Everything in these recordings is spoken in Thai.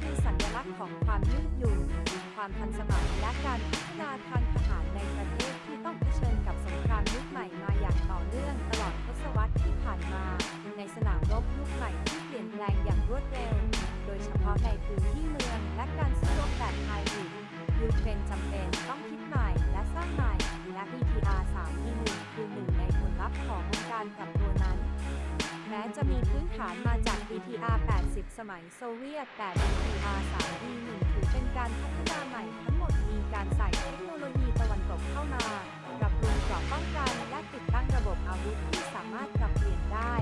คือสัญลักษณ์ของความยืดหยุ่น ความทันสมัยและการพัฒนาทางทหารในประเทศที่ต้องเผชิญกับสงครามยุคใหม่มาอย่างต่อเนื่องตลอดทศวรรษที่ผ่านมา ในสนามรบยุคใหม่ที่เปลี่ยนแปลงอย่างรวดเร็ว โดยเฉพาะในพื้นที่เมืองและการสู้รบแบบไฮบริดยูเครนจำเป็นต้องคิดใหม่และสร้างใหม่และ BTR 3 1คือหนึ่งในผลลัพธ์ของการปรับ ม้จะมีพื้นฐานมาจาก BTR 80 สมัยโซเวียต แต่ BTR 3 E1 ถือเป็นการพัฒนาใหม่ทั้งหมดมีการใส่เทคโนโลยีตะวันตกเข้ามาปรับปรุงกราะป้องกันและติดตั้งระบบอาวุธที่สามารถปรับเปลี่ยนได้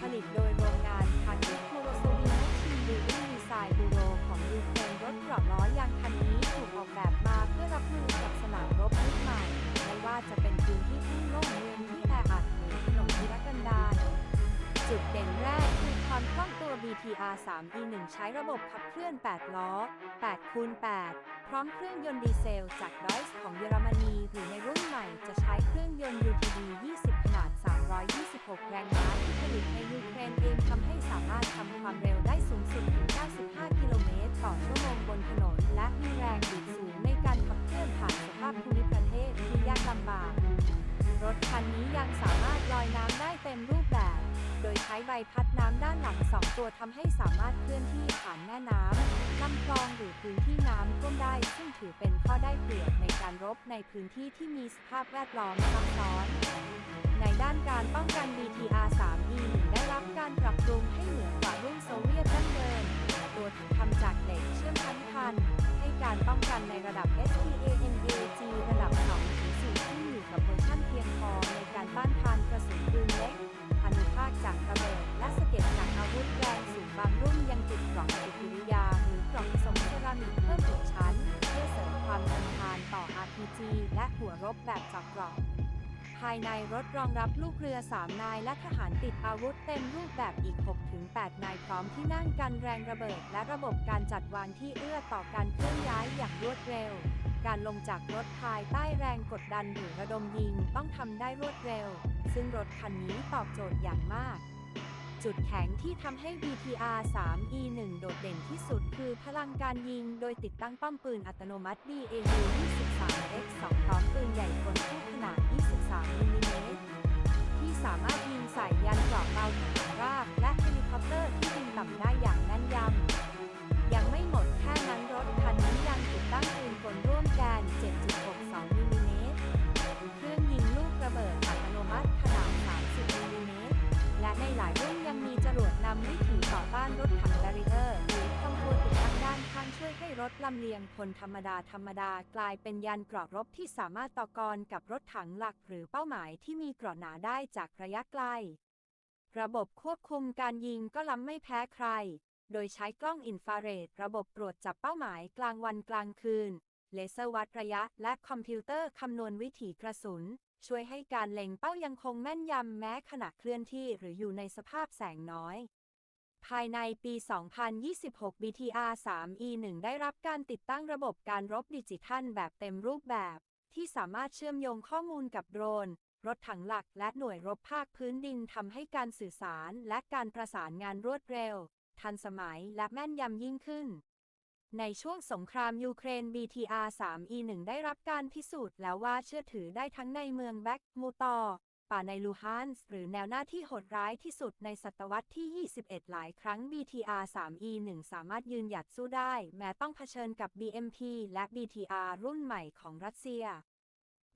ผลิตโดยโรงงานคาคิโมโรโซวีแมชชีนบิลดิ้งดีไซน์บูโรของยูเครนรถกราะล้อยางคันนี้ถูกออกแบบมาเพื่อรับมือ GTR 3 E1 ใช้ระบบขับเคลื่อน 8 ล้อ 8คูณ8พร้อมเครื่องยนต์ดีเซลจากดอยส์ของเยอรมนี หรือในรุ่นใหม่จะใช้เครื่องยนต์ UTD 20 ขนาด 326 แรงม้าที่ผลิตในยูเครนเองทำให้สามารถทำความเร็วได้สูงสุดถึง 95 กิโลเมตรต่อังสองตัวทำให้สามารถเคลื่อนที่ผ่านแม่น้ำลำคลองหรือพื้นที่น้ำท่วมได้ ซึ่งถือเป็นข้อได้เปรียบในการรบในพื้นที่ที่มีสภาพแวดล้อมซับซ้อน ในด้านการป้องกัน BTR 3 E ได้รับ และหัวรบแบบจอบกล่องภายในรถรองรับลูกเรือ 3 นายและทหารติดอาวุธเต็มรูปแบบอีก 6-8 นายพร้อมที่นั่งกันแรงระเบิด และระบบการจัดวางที่เอื้อต่อการเคลื่อนย้ายอย่างรวดเร็ว การลงจากรถภายใต้แรงกดดันหรือระดมยิงต้องทำได้รวดเร็ว ซึ่งรถคันนี้ตอบโจทย์อย่างมาก จุดแข็งที่ทำให้ BTR 3 E1 โดดเด่นที่สุด คือพลังการยิงโดยติดตั้งป้อมปืนอัตโนมัติ BAU 23X2 พร้อมปืนใหญ่กลคู่ขนาด 23มิลลิเมตรที่สามารถยิงใส่ยานกรอบเบาทหารราบและเฮลิคอปเตอร์ที่บินต่ำได้อย่างแม่นยำ รถถังแบรีเออร์หรือคอมโพติดตั้งด้านข้างช่วยให้รถลำเลียงคนธรรมดาธรรมดากลายเป็นยานเกราะรบที่สามารถต่อกรกับรถถังหลักหรือเป้าหมายที่มีเกราะหนาได้จากระยะไกล ระบบควบคุมการยิงก็ล้ำไม่แพ้ใคร โดยใช้กล้องอินฟราเรดระบบตรวจจับเป้าหมายกลางวันกลางคืน เลเซอร์วัดระยะและคอมพิวเตอร์คำนวณวิถีกระสุนช่วยให้การเล็งเป้ายังคงแม่นยำแม้ขณะเคลื่อนที่หรืออยู่ในสภาพแสงน้อย ภายในปี 2026 BTR 3 E1 ได้รับการติดตั้งระบบการรบดิจิทัลแบบเต็มรูปแบบ ที่สามารถเชื่อมโยงข้อมูลกับโดรน รถถังหลักและหน่วยรบภาคพื้นดินทำให้การสื่อสารและการประสานงานรวดเร็ว ทันสมัยและแม่นยำยิ่งขึ้น ในช่วงสงครามยูเครน BTR 3 E1 ได้รับการพิสูจน์แล้วว่าเชื่อถือได้ทั้งในเมืองแบ็กมูตอ ป่าในลูฮานส์หรือแนวหน้าที่โหดร้ายที่สุดในศตวรรษที่ 21 หลายครั้ง BTR 3 E1 สามารถยืนหยัดสู้ได้ แม้ต้องเผชิญกับ BMP และ BTR รุ่นใหม่ของรัสเซีย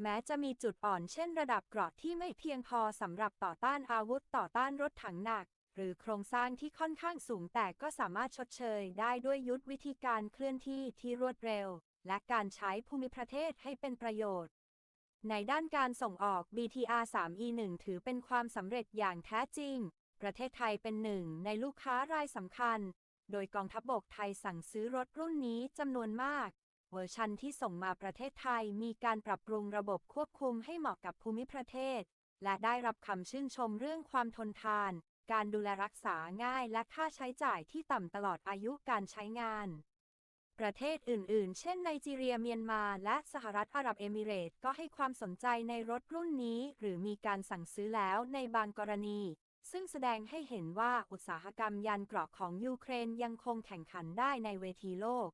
แม้จะมีจุดอ่อนเช่นระดับเกราะที่ไม่เพียงพอสำหรับต่อต้านอาวุธต่อต้านรถถังหนัก หรือโครงสร้างที่ค่อนข้างสูงแต่ก็สามารถชดเชยได้ด้วยยุทธวิธีการเคลื่อนที่ที่รวดเร็ว และการใช้ภูมิประเทศให้เป็นประโยชน์ ในด้านการส่งออก BTR 3 E1 ถือเป็นความสำเร็จอย่างแท้จริง ประเทศไทยเป็นหนึ่งในลูกค้ารายสำคัญ โดยกองทัพบบกไทยสั่งซื้อรถรุ่นนี้จำนวนมาก เวอร์ชันที่ส่งมาประเทศไทยมีการปรับปรุงระบบควบคุมให้เหมาะกับภูมิประเทศ และได้รับคำชื่นชมเรื่องความทนทาน การดูแลรักษาง่ายและค่าใช้จ่ายที่ต่ำตลอดอายุการใช้งาน ประเทศอื่น ๆ เช่นไนจีเรียเมียนมาและสหรัฐอาหรับเอมิเรตส์ก็ให้ความสนใจในรถรุ่นนี้ หรือมีการสั่งซื้อแล้วในบางกรณี ซึ่งแสดงให้เห็นว่าอุตสาหกรรมยานเกราะของยูเครนยังคงแข่งขันได้ในเวทีโลก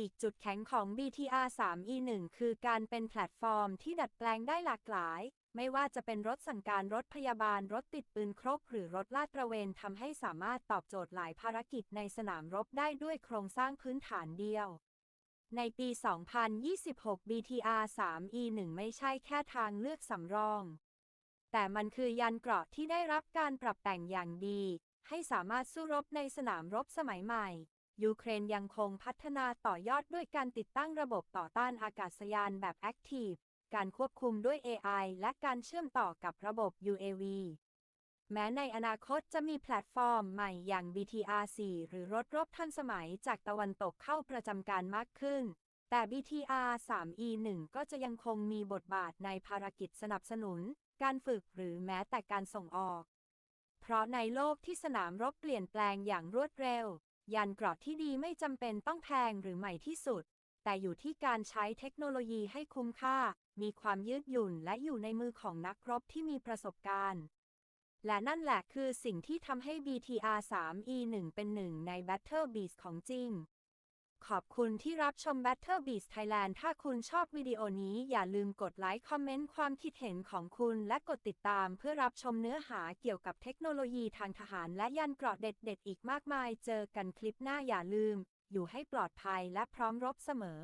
อีกจุดแข็งของ BTR 3E1 คือการเป็นแพลตฟอร์มที่ดัดแปลงได้หลากหลาย ไม่ว่าจะเป็นรถสั่งการรถพยาบาลรถติดปืนครบ หรือรถลาดตระเวนทำให้สามารถตอบโจทย์หลายภารกิจในสนามรบได้ด้วยโครงสร้างพื้นฐานเดียว ในปี 2026 BTR 3E1 ไม่ใช่แค่ทางเลือกสำรอง แต่มันคือยันเกราะที่ได้รับการปรับแต่งอย่างดี ให้สามารถสู้รบในสนามรบสมัยใหม่ ยูเครนยังคงพัฒนาต่อยอดด้วยการติดตั้งระบบต่อต้านอากาศยานแบบ Active การควบคุมด้วย AI และการเชื่อมต่อกับระบบ UAV แม้ในอนาคตจะมีแพลตฟอร์มใหม่อย่าง BTR-4 หรือรถรบทันสมัยจากตะวันตกเข้าประจำการมากขึ้น แต่ BTR 3E1 ก็จะยังคงมีบทบาทในภารกิจสนับสนุน การฝึกหรือแม้แต่การส่งออก เพราะในโลกที่สนามรบเปลี่ยนแปลงอย่างรวดเร็ว ยันเกราะที่ดีไม่จำเป็นต้องแพงหรือใหม่ที่สุด แต่อยู่ที่การใช้เทคโนโลยีให้คุ้มค่า มีความยืดหยุ่นและอยู่ในมือของนักรบที่มีประสบการณ์ และนั่นแหละคือสิ่งที่ทำให้ BTR 3E1 เป็นหนึ่งใน Battle Beast ของจริง ขอบคุณที่รับชม Battle Beast Thailand ถ้าคุณชอบวิดีโอนี้อย่าลืมกดไลค์ คอมเมนต์ความคิดเห็นของคุณและกดติดตามเพื่อรับชมเนื้อหาเกี่ยวกับเทคโนโลยีทางทหารและยันเกราะเด็ดๆอีกมากมาย เจอกันคลิปหน้าอย่าลืม อยู่ให้ปลอดภัยและพร้อมรบเสมอ